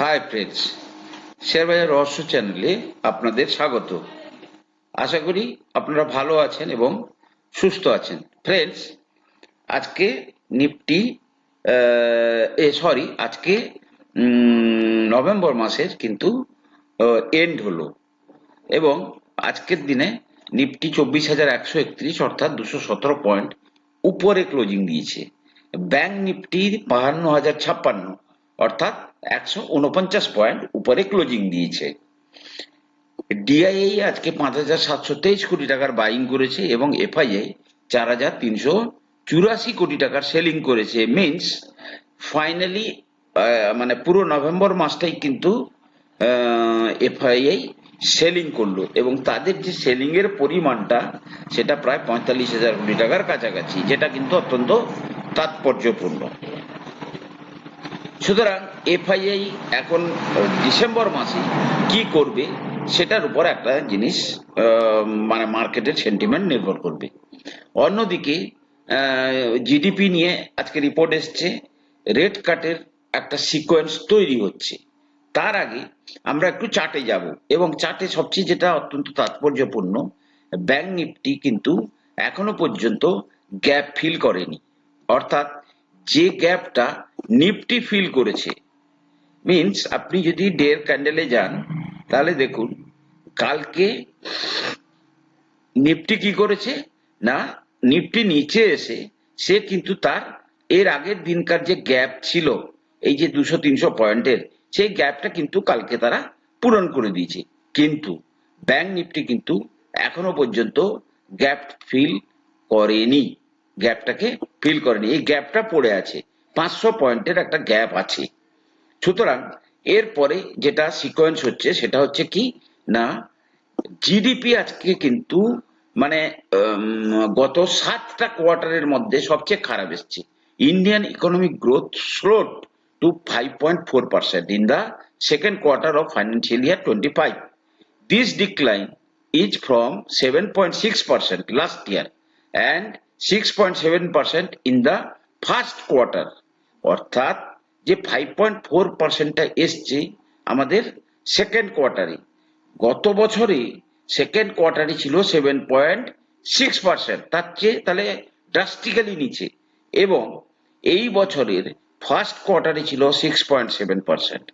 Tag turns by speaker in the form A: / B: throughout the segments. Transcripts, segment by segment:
A: Hi friends শেয়ারবাজার রহস্য চ্যানেলে আপনাদের স্বাগত। আশা করি আপনারা ভালো আছেন এবং সুস্থ আছেন। ফ্রেন্ডস আজকে নিফটি এ সরি আজকে নভেম্বর মাসের কিন্তু এন্ড হলো। এবং আজকের দিনে নিফটি চব্বিশ হাজার একশো একত্রিশ, অর্থাৎ দুশো সতেরো পয়েন্ট উপরে ক্লোজিং দিয়েছে। ব্যাংক নিফটি বাহান্ন হাজার ছাপ্পান্ন, অর্থাৎ একশো উনপঞ্চাশ পয়েন্ট উপরে ক্লোজিং দিয়েছে। ডিআইআই আজকে পাঁচ হাজার সাতশো তেইশ কোটি টাকার বাইং করেছে এবং এফআইআই চার হাজার তিনশো চুরাশি কোটি টাকার সেলিং করেছে। মিনস ফাইনালি মানে পুরো নভেম্বর মাসটাই কিন্তু এফআইআই সেলিং করল এবং তাদের যে সেলিং এর পরিমাণটা, সেটা প্রায় পঁয়তাল্লিশ হাজার কোটি টাকার কাছাকাছি, যেটা কিন্তু অত্যন্ত তাৎপর্যপূর্ণ। সুতরাং এফআইআই এখন ডিসেম্বর মাসে কি করবে, সেটার উপর একটা জিনিস মানে মার্কেটের সেন্টিমেন্ট নির্ভর করবে। অন্যদিকে জিডিপি নিয়ে আজকে রিপোর্ট এসছে, রেড কাটের একটা সিকোয়েন্স তৈরি হচ্ছে। তার আগে আমরা একটু চার্টে যাব, এবং চার্টে সবচেয়ে যেটা অত্যন্ত তাৎপর্যপূর্ণ, ব্যাংক নিফটি কিন্তু এখনও পর্যন্ত গ্যাপ ফিল করেনি। অর্থাৎ যে গ্যাপটা নিফটি ফিল করেছে। মিন্স আপনি যদি ডের ক্যান্ডেলে যান, তাহলে দেখুন, কালকে নিফটি কি করেছে না নিফটি নিচে এসে সে কিন্তু তার এর আগের দিনকার যে গ্যাপ ছিল, এই যে দুশো তিনশো পয়েন্টের, সেই গ্যাপটা কিন্তু কালকে তারা পূরণ করে দিয়েছে। কিন্তু ব্যাংক নিফটি কিন্তু এখনও পর্যন্ত গ্যাপ ফিল করেনি। গ্যাপটাকে ফিল করেনি। এই গ্যাপটা পড়ে আছে। পাঁচশো পয়েন্টের একটা গ্যাপ আছে। সুতরাং এরপরে যেটা সিকোয়েন্স হচ্ছে সেটা হচ্ছে কি? না জিডিপি আজকে কিন্তু মানে গত সাতটা কোয়ার্টারের মধ্যে সবচেয়ে খারাপ এসছে। Indian economic growth slowed to five point four percent in the second quarter of financial year twenty five this decline is from seven point six percent last 7.6% last year and 6.7% in the first quarter. অর্থাৎ যে five point four পার্সেন্টটা এসছে আমাদের second কোয়ার্টারে গত বছরে second কোয়ার্টারে ছিল seven point six percent তার চেয়ে তাহলে ড্রাস্টিক্যালি নিচে। এবং এই বছরের ফার্স্ট কোয়ার্টারে ছিল সিক্স পয়েন্ট সেভেন পার্সেন্ট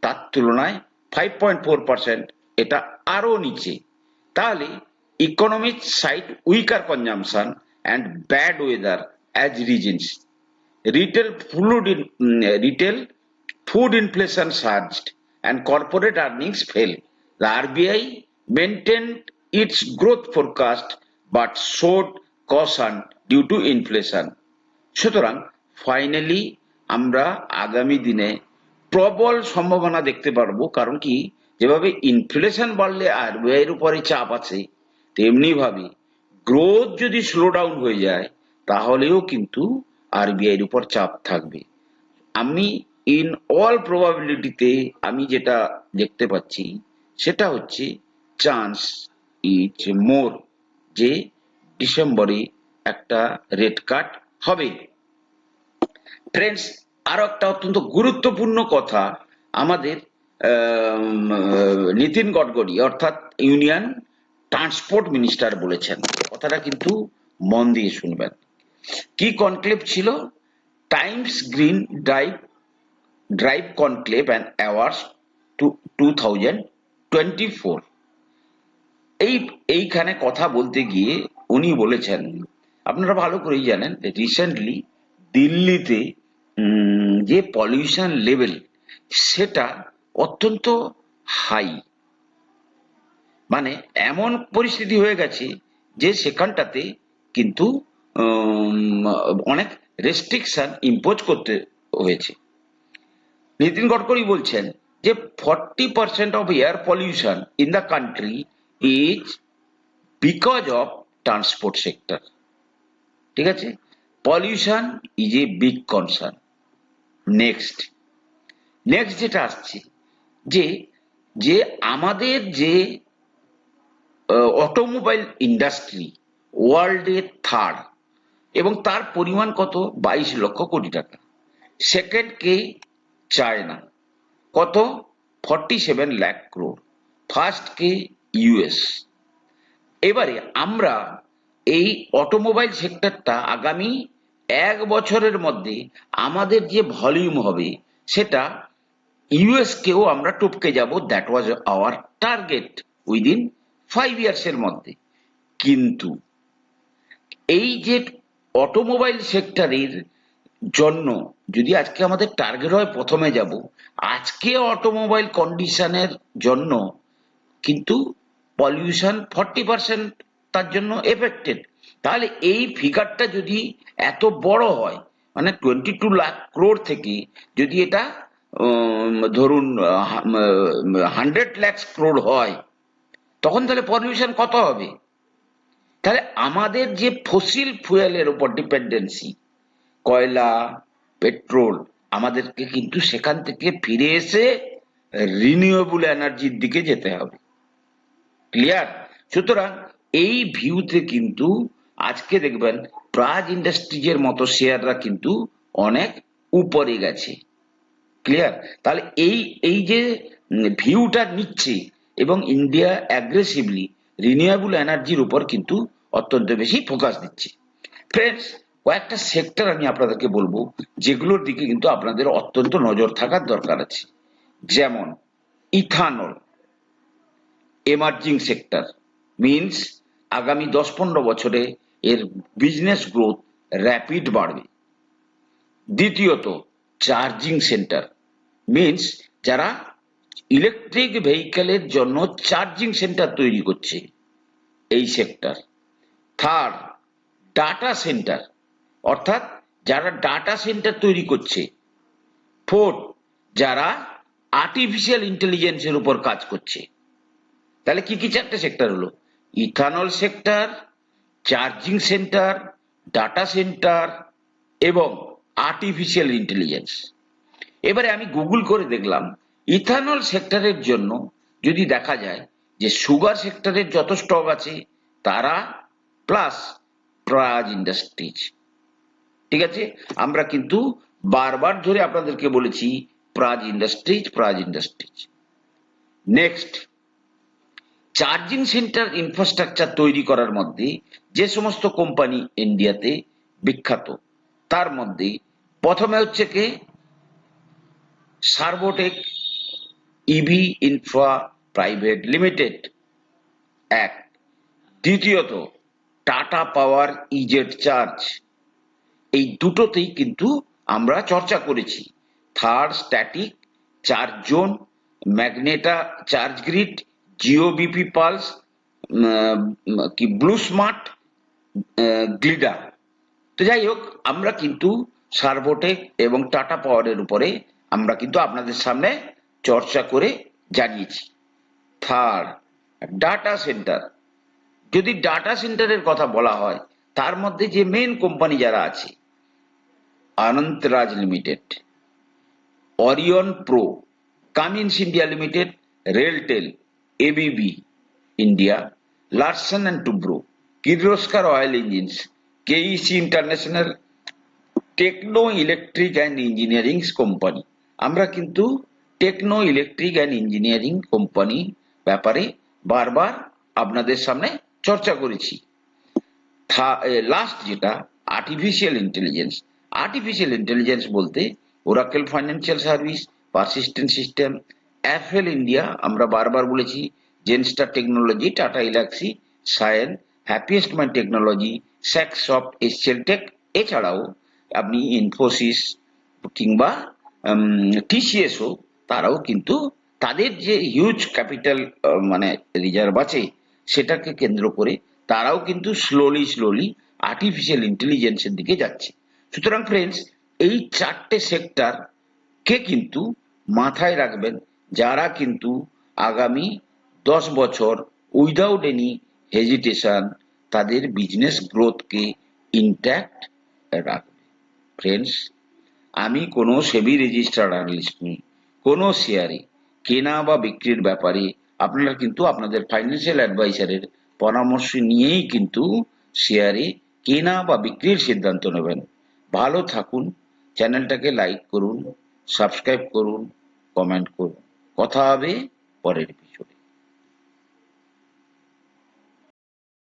A: তার তুলনায় ফাইভ পয়েন্ট ফোর পার্সেন্ট এটা আরও নিচে। তাহলে economic side weaker consumption and bad weather as reasons retail food retail food inflation surged and corporate earnings fell the RBI maintained its growth forecast but showed caution due to inflation সুতরাং finally আমরা আগামী দিনে প্রবল সম্ভাবনা দেখতে পারব, কারণ কি? যেভাবে ইনফ্লেশন বাড়লে আরবিআই এর উপরে চাপ আছে তেমনি ভাবে গ্রোথ যদি স্লো ডাউন হয়ে যায় তাহলেও কিন্তু আরবিআই এর উপর চাপ থাকবে। আমি ইন অল প্রবাবিলিটিতে আমি যেটা দেখতে পাচ্ছি সেটা হচ্ছে চান্স ইজ মোর যে ডিসেম্বরে একটা রেড কাট হবে। ফ্রেন্ডস আরও একটা অত্যন্ত গুরুত্বপূর্ণ কথা আমাদের আম, নীতিন গডকরি অর্থাৎ ইউনিয়ন ট্রান্সপোর্ট মিনিস্টার বলেছেন। কথাটা কিন্তু মন দিয়ে শুনবেন। কি কনক্লেভ ছিল? Times green drive drive conclave and awards two two thousand twenty four এই, এইখানে কথা বলতে গিয়ে উনি বলেছেন, আপনারা ভালো করেই জানেন রিসেন্টলি দিল্লিতে যে পলিউশন লেভেল সেটা অত্যন্ত হাই মানে এমন পরিস্থিতি হয়ে গেছে যে সেখানটাতে কিন্তু অনেক রেস্ট্রিকশন ইম্পোজ করতে হয়েছে। নীতিন গডকরি বলছেন যে forty percent of air pollution in the country is because of transport sector ঠিক আছে? Pollution is a big concern next next যেটা আসছে, যে যে আমাদের যে অটোমোবাইল ইন্ডাস্ট্রি ওয়ার্ল্ডের থার্ড এবং তার পরিমাণ কত? বাইশ লক্ষ কোটি টাকা। সেকেন্ড কে চায়না কত? Forty seven lakh crore first কে ইউএস এবারে আমরা এই অটোমোবাইল সেক্টরটা আগামী এক বছরের মধ্যে আমাদের যে ভলিউম হবে, সেটা ইউএস কেও আমরা টপকে যাব। That was our target within five years এর মধ্যে। কিন্তু এই যে অটোমোবাইল সেক্টরের জন্য যদি আজকে আমাদের টার্গেট হয় প্রথমে যাব, আজকে অটোমোবাইল কন্ডিশনের জন্য কিন্তু পলিউশন ফর্টি পার্সেন্ট তার জন্য এফেক্টেড তাহলে এই ফিগারটা যদি এত বড় হয় মানে টোয়েন্টি টু লাখ ক্রোর থেকে যদি এটা ধরুন হান্ড্রেড ল্যাক্স ক্রোর হয় তখন তাহলে পলিউশন কত হবে? তাহলে আমাদের যে ফসিল ফুয়েলের উপর ডিপেন্ডেন্সি কয়লা পেট্রোল আমাদেরকে কিন্তু সেখান থেকে ফিরে এসে রিনিউয়েবল এনার্জির দিকে যেতে হবে। ক্লিয়ার সুতরাং এই ভিউতে কিন্তু আজকে দেখবেন প্রাজ ইন্ডাস্ট্রিজের মতো শেয়াররা কিন্তু অনেক উপরে গেছে। ক্লিয়ার তাহলে এই এই যে ভিউটা নিচ্ছে এবং ইন্ডিয়া অ্যাগ্রেসিভলি রিনিউয়েবল এনার্জির উপর কিন্তু অত্যন্ত বেশি ফোকাস দিচ্ছে। ফ্রেন্ডস কয়েকটা সেক্টর আমি আপনাদেরকে বলব, যেগুলোর দিকে কিন্তু আপনাদের অত্যন্ত নজর থাকার দরকার আছে। যেমন ইথানল এমার্জিং সেক্টর মিনস আগামী দশ পনেরো বছরে এর বিজনেস গ্রোথ র্যাপিড বাড়বে। দ্বিতীয়ত চার্জিং সেন্টার মিনস যারা ইলেকট্রিক ভেহিকেলের জন্য চার্জিং সেন্টার তৈরি করছে এই সেক্টর থার্ড ডাটা সেন্টার অর্থাৎ যারা ডাটা সেন্টার তৈরি করছে। ফোর্থ যারা আর্টিফিশিয়াল ইন্টেলিজেন্সের উপর কাজ করছে। তাহলে কি কি চারটে সেক্টর হলো? Ethanol sector charging centre data centre এবং আর্টিফিশিয়াল ইন্টেলিজেন্স এবারে আমি গুগল করে দেখলাম ইথানল সেক্টরের জন্য যদি দেখা যায় যে সুগার সেক্টরের যত স্টক আছে, তারা প্লাস প্রাজ ইন্ডাস্ট্রিজ। ঠিক আছে? আমরা কিন্তু বারবার ধরে আপনাদেরকে বলেছি Praj industries Praj industries. Next charging centre infrastructure তৈরি করার মধ্যে যে সমস্ত কোম্পানি ইন্ডিয়াতে বিখ্যাত, তার মধ্যে প্রথমে হচ্ছে কে? Servotech EV infra private limited এক দ্বিতীয়ত টাটা পাওয়ার ইজেড চার্জ এই দুটোতেই কিন্তু আমরা চর্চা করেছি। Third Statiq charge zone Magenta charge grid Jio BP pulse কি ব্লু স্মার্ট গ্লিডা তো যাই হোক, আমরা কিন্তু সার্বোটেক এবং টাটা পাওয়ারের উপরে আমরা কিন্তু আপনাদের সামনে চর্চা করে জানিয়েছি। থার্ড ডাটা সেন্টার যদি ডাটা সেন্টারের কথা বলা হয়, তার মধ্যে যে মেন কোম্পানি যারা আছে Anantraj limited Orion pro Cummins India limited RailTel ABB India Larsen and Toubro Kirloskar oil engines KEC international techno electric and engineering company আমরা কিন্তু techno electric and engineering company ব্যাপারে বারবার আপনাদের সামনে চর্চা করেছি। লাস্ট যেটা আর্টিফিশিয়াল ইন্টেলিজেন্স আর্টিফিশিয়াল ইন্টেলিজেন্স বলতে Oracle financial service Persistent system Affle India আমরা বারবার বলেছি Zensar technology Tata Elxsi Cyient happiest mind technology Saksoft HCL tech এছাড়াও আপনি ইনফোসিস কিংবা টিসিএসও তারাও কিন্তু তাদের যে হিউজ ক্যাপিটাল মানে রিজার্ভ আছে, সেটাকে কেন্দ্র করে তারাও কিন্তু স্লোলি স্লোলি আর্টিফিশিয়াল ইন্টেলিজেন্সের দিকে যাচ্ছে। সুতরাং ফ্রেন্ডস এই চারটে সেক্টর কে কিন্তু মাথায় রাখবেন যারা কিন্তু আগামী দশ বছর উইদাউট এনি হেজিটেশন তাদের বিজনেস গ্রোথকে ইনট্যাক্ট রাখবে। ফ্রেন্ডস আমি কোনো সেবি রেজিস্টার্ড আনালিস্ট নই। কোনো শেয়ারে কেনা বা বিক্রির ব্যাপারে আপনারা কিন্তু আপনাদের ফাইন্যান্সিয়াল অ্যাডভাইসারের পরামর্শ নিয়েই কিন্তু শেয়ারে কেনা বা বিক্রির সিদ্ধান্ত নেবেন। ভালো থাকুন, চ্যানেলটাকে লাইক করুন সাবস্ক্রাইব করুন কমেন্ট করুন। কথা হবে পরের